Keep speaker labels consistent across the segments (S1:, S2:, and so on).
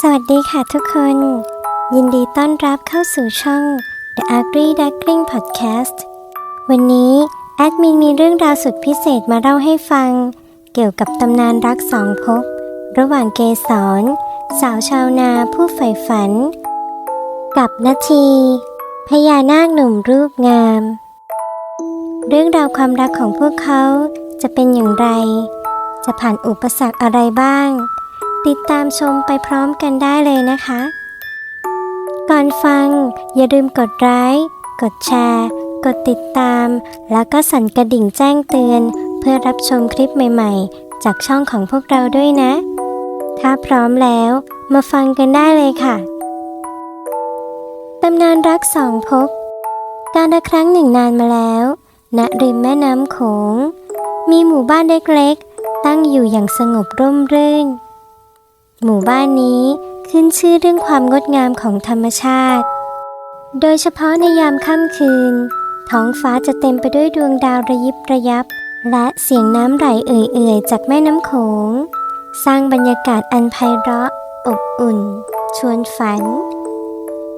S1: สวัสดีค่ะทุกคน ยินดีต้อนรับเข้าสู่ช่อง The Ugly Duckling Podcast วันนี้แอดมินมีเรื่องราวสุดพิเศษมาเล่าให้ฟัง เกี่ยวกับตำนานรักสองภพระหว่างเกสรสาวชาวนาผู้ใฝ่ฝัน กับนาที พญานาคหนุ่มรูปงาม เรื่องราวความรักของพวกเขาจะเป็นอย่างไร จะผ่านอุปสรรคอะไรบ้าง ติดตามชมไปพร้อมกันได้เลยนะคะ ก่อนฟัง อย่าลืมกดไลค์กดแชร์ กดติดตาม แล้วก็สั่นกระดิ่งแจ้งเตือน เพื่อรับชมคลิปใหม่ๆ จากช่องของพวกเราด้วยนะ ถ้าพร้อมแล้วมาฟังกันได้เลยค่ะตำนานรักสองภพการละครั้งหนึ่งนานมาแล้ว ณ ริมแม่น้ำโขง มีหมู่บ้านเล็กๆ ตั้งอยู่อย่างสงบร่มรื่น หมู่บ้านนี้ขึ้นชื่อเรื่องความงดงามของธรรมชาติ โดยเฉพาะในยามค่ำคืน ท้องฟ้าจะเต็มไปด้วยดวงดาวระยิบระยับ และเสียงน้ำไหลเอื่อยๆ จากแม่น้ำโขง สร้างบรรยากาศอันไพเราะ อบอุ่น ชวนฝัน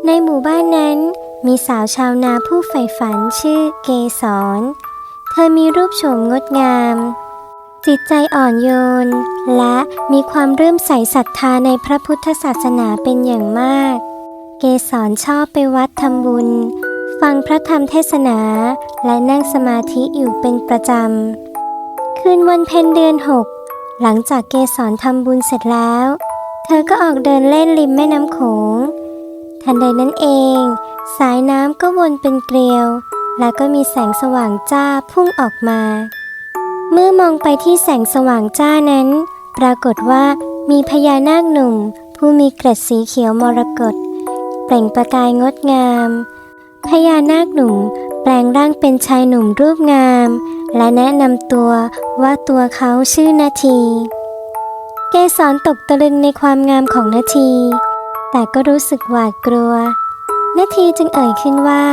S1: ในหมู่บ้านนั้นมีสาวชาวนาผู้ใฝ่ฝันชื่อเกสร เธอมีรูปโฉมงดงาม จิตใจอ่อนโยน และมีความเริ่มใส่ศรัทธาในพระพุทธศาสนาเป็นอย่างมาก เกสรชอบไปวัดทำบุญ ฟังพระธรรมเทศนาและนั่งสมาธิอยู่เป็นประจำ คืนวันเพ็ญเดือนหกหลังจากเกสรทำบุญเสร็จแล้ว เธอก็ออกเดินเล่นริมแม่น้ำโขง ทันใดนั้นเอง สายน้ำก็วนเป็นเกลียว แล้วก็มีแสงสว่างจ้าพุ่งออกมา เมื่อมองไปที่แสงสว่างจ้านั้น ปรากฏว่ามีพญานาคหนุ่ม ผู้มีเกร็ดสีเขียวมรกตเปล่งประกายงดงาม พญานาคหนุ่มแปลงร่างเป็นชายหนุ่มรูปงาม และแนะนำตัวว่าตัวเขาชื่อนาที เกสรตกตะลึงในความงามของนาที แต่ก็รู้สึกหวาดกลัว นาทีจึงเอ่ยขึ้นว่า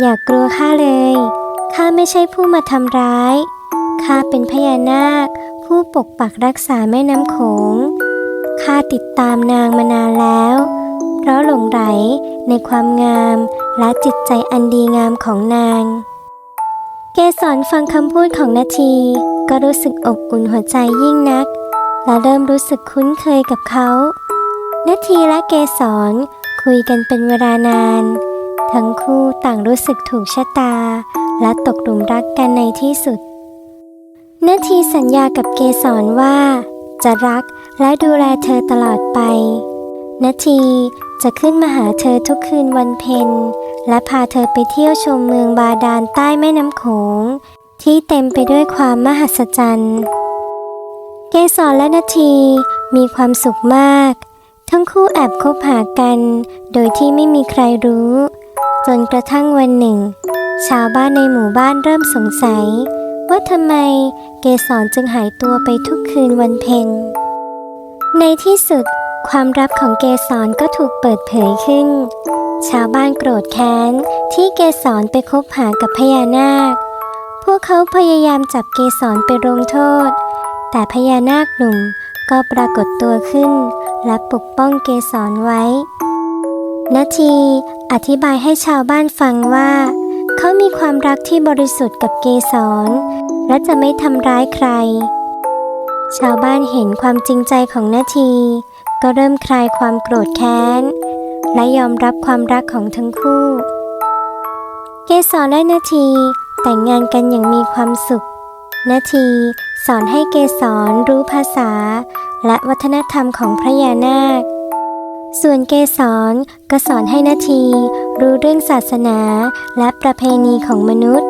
S1: อย่ากกลัวข้าเลย ข้าไม่ใช่ผู้มาทำร้าย ข้าเป็นพญานาค ผู้ปกปักรักษาแม่น้ำโขง ข้าติดตามนางมานานแล้ว เพราะหลงไหลในความงามและจิตใจอันดีงามของนาง เกสรฟังคำพูดของนาที ก็รู้สึกอบอุ่นหัวใจยิ่งนัก และเริ่มรู้สึกคุ้นเคยกับเขา นาทีและเกสรคุยกันเป็นเวลานาน ทั้งคู่ต่างรู้สึกถูกชะตา และตกหลุมรักกันในที่สุดนาทีสัญญากับเกสรว่า จะรักและดูแลเธอตลอดไปนาทีจะขึ้นมาหาเธอทุกคืนวันเพ็ญและพาเธอไปเที่ยวชมเมืองบาดาลใต้แม่น้ำโขง ที่เต็มไปด้วยความมหัศจรรย์ เกสรและนาทีมีความสุขมาก ทั้งคู่แอบคบหากัน โดยที่ไม่มีใครรู้ จนกระทั่งวันหนึ่ง ชาวบ้านในหมู่บ้านเริ่มสงสัย ว่าทำไมเกสรจึงหายตัวไปทุกคืนวันเพ็ญในที่สุดความลับของเกสรก็ถูกเปิดเผยขึ้น ชาวบ้านโกรธแค้นที่เกสรไปคบหากับพญานาค พวกเขาพยายามจับเกสรไปลงโทษ แต่พญานาคหนุ่มก็ปรากฏตัวขึ้น และปกป้องเกสรไว้ นาทีอธิบายให้ชาวบ้านฟังว่า เขามีความรักที่บริสุทธิ์กับเกสร และจะไม่ทำร้ายใคร ชาวบ้านเห็นความจริงใจของนาที ก็เริ่มคลายความโกรธแค้น และยอมรับความรักของทั้งคู่ เกสรและนาทีแต่งงานกันอย่างมีความสุข นาทีสอนให้เกสรรู้ภาษา และวัฒนธรรมของพระยานาค ส่วนเกสรก็สอนให้นาที รู้เรื่องศาสนาและประเพณีของมนุษย์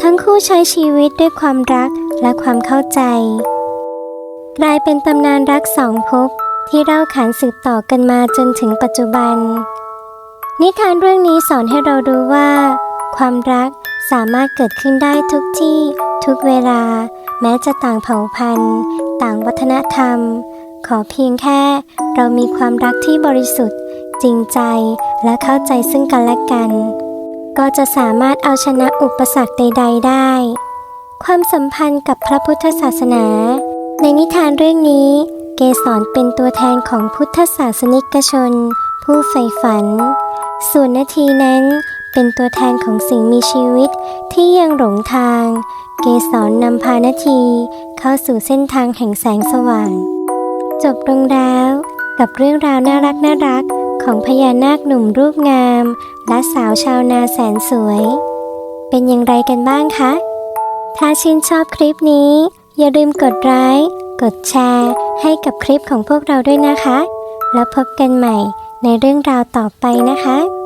S1: ทั้งคู่ใช้ชีวิตด้วยความรักและความเข้าใจ กลายเป็นตำนานรักสองภพที่เล่าขานสืบต่อกันมาจนถึงปัจจุบัน นิทานเรื่องนี้สอนให้เรารู้ว่า ความรักสามารถเกิดขึ้นได้ทุกที่ ทุกเวลา แม้จะต่างเผ่าพันธุ์ ต่างวัฒนธรรม ขอเพียงแค่เรามีความรักที่บริสุทธิ์ จริงใจและเข้าใจซึ่งกันและกัน ก็จะสามารถเอาชนะอุปสรรคใด ๆ ได้ ความสัมพันธ์กับพระพุทธศาสนา ในนิทานเรื่องนี้ เกสรเป็นตัวแทนของพุทธศาสนิกชน ผู้ใฝ่ฝัน ส่วนนาทีนั้นเป็นตัวแทนของสิ่งมีชีวิตที่ยังหลงทาง เกสรนำพานาทีเข้าสู่เส้นทางแห่งแสงสว่าง จบลงแล้ว กับเรื่องราวน่ารักน่ารักของพญานาคหนุ่มรูปงาม และสาวชาวนาแสนสวย เป็นอย่างไรกันบ้างคะ ถ้าชื่นชอบคลิปนี้ อย่าลืมกดไลค์กดแชร์ ให้กับคลิปของพวกเราด้วยนะคะ แล้วพบกันใหม่ในเรื่องราวต่อไปนะคะ